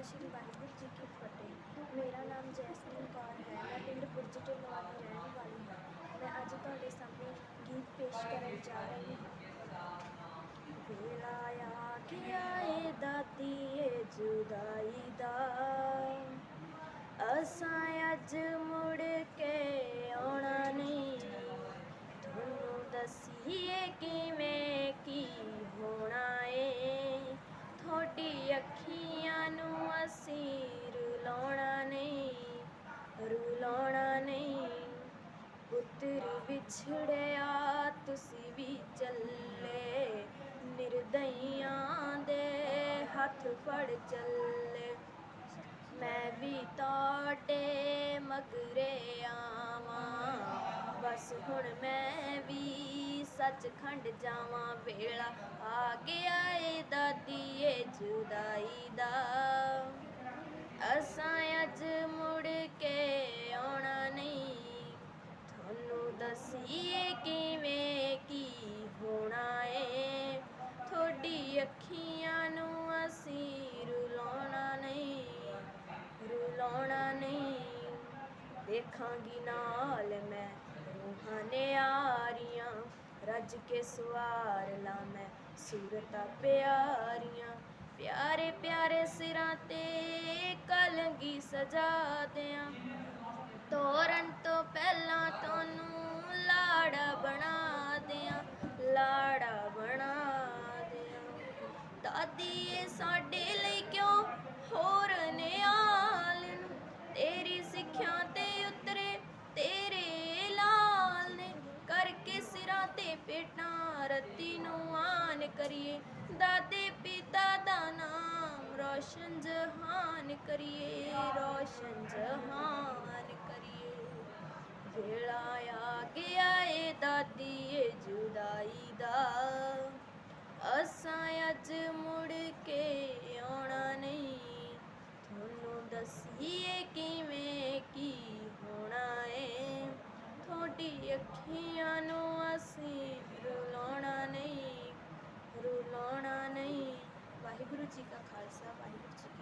ਖਾਲਸਾ ਸ਼੍ਰੀ ਵਾਹਿਗੁਰੂ ਜੀ ਕੀ ਫਤਿਹ। ਮੇਰਾ ਨਾਮ ਜੈਸਮੀਨ ਕੌਰ ਹੈ। ਮੈਂ ਪਿੰਡ ਬੁਰਜ ਢਿੱਲੋਂ ਦੀ ਰਹਿਣ ਵਾਲੀ ਹਾਂ। ਮੈਂ ਅੱਜ ਤੁਹਾਡੇ ਸਾਹਮਣੇ ਗੀਤ ਪੇਸ਼ ਕਰਨ ਜਾ ਰਹੀ ਹਾਂ। ਵੇਲਾ ਆ ਗਿਆ ਏ ਦਾਤੀ ਜੁਦਾਈ ਦਾ। ਅਸਾਂ ਅੱਜ ਮੁੜ ਕੇ ਆਉਣਾ ਨਹੀਂ। ਤੁਹਾਨੂੰ ਦਸੀਏ ਕਿਵੇਂ ਵਿਛੜਿਆ, ਤੁਸੀਂ ਵੀ ਚੱਲੇ। ਨਿਰਦਈਆਂ ਦੇ ਹੱਥ ਫੜ ਚੱਲੇ। ਮੈਂ ਵੀ ਤੁਹਾਡੇ ਮਗਰੇ ਆਵਾਂ। ਬਸ ਹੁਣ ਮੈਂ ਵੀ ਸੱਚਖੰਡ ਜਾਵਾਂ। ਵੇਲਾ ਆ ਗਿਆ ਏ ਦਾਦੀ ਏ, ਜੁਦਾਈ ਦਾ ਦੇਖਾਂਗੀ ਨਾਲ ਮੈਂ ਰੂਹਾਂ ਨੇ ਆਰੀਆਂ, ਰੱਜ ਕੇ ਸਵਾਰ ਲਾ ਮੈਂ ਸੂਰਤਾਂ ਪਿਆਰੀਆਂ। ਪਿਆਰੇ ਪਿਆਰੇ ਸਿਰਾਂ ਤੇ ਕਲੰਗੀ ਸਜਾ ਦਿਆਂ। ਤੋਰਨ ਤੋਂ ਪਹਿਲਾਂ ਤੁਹਾਨੂੰ ਲਾੜਾ ਬਣਾ ਦਿਆਂ, ਲਾੜਾ ਬਣਾ ਦਿਆਂ। ਦਾਦੀ, ਇਹ ਸਾਡੇ ਲਈ ਕਿਉਂ ਹੋਰ ਪੇਟਾਂ ਰੱਤੀ ਨੂੰ ਆਨ ਕਰੀਏ। ਦਾਦੇ ਪਿਤਾ ਦਾ ਨਾਮ ਰੋਸ਼ਨ ਜਹਾਨ ਕਰੀਏ। ਰੋਸ਼ਨ ਜਹਾਨ ਕਰੀਏ। ਵੇਲਾ ਆ ਗਿਆ ਏ ਦਾਦੀ ਏ ਜੁਦਾਈ ਦਾ। ਅਸਾਂ ਅੱਜ ਮੁੜ ਕੇ ਆਉਣਾ ਨਹੀਂ। ਤੁਹਾਨੂੰ ਦਸੀਏ ਕਿਵੇਂ ਕੀ ਹੋਣਾ ਏ। ਤੁਹਾਡੀ ਅੱਖੀਆਂ ਨੂੰ ਅਸੀਂ ਰੁਲਾਉਣਾ ਨਹੀਂ ਰੁਲਾਉਣਾ ਨਹੀਂ। ਵਾਹਿਗੁਰੂ ਜੀ ਕਾ ਖਾਲਸਾ ਵਾਹਿਗੁਰੂ ਜੀ ਕੀ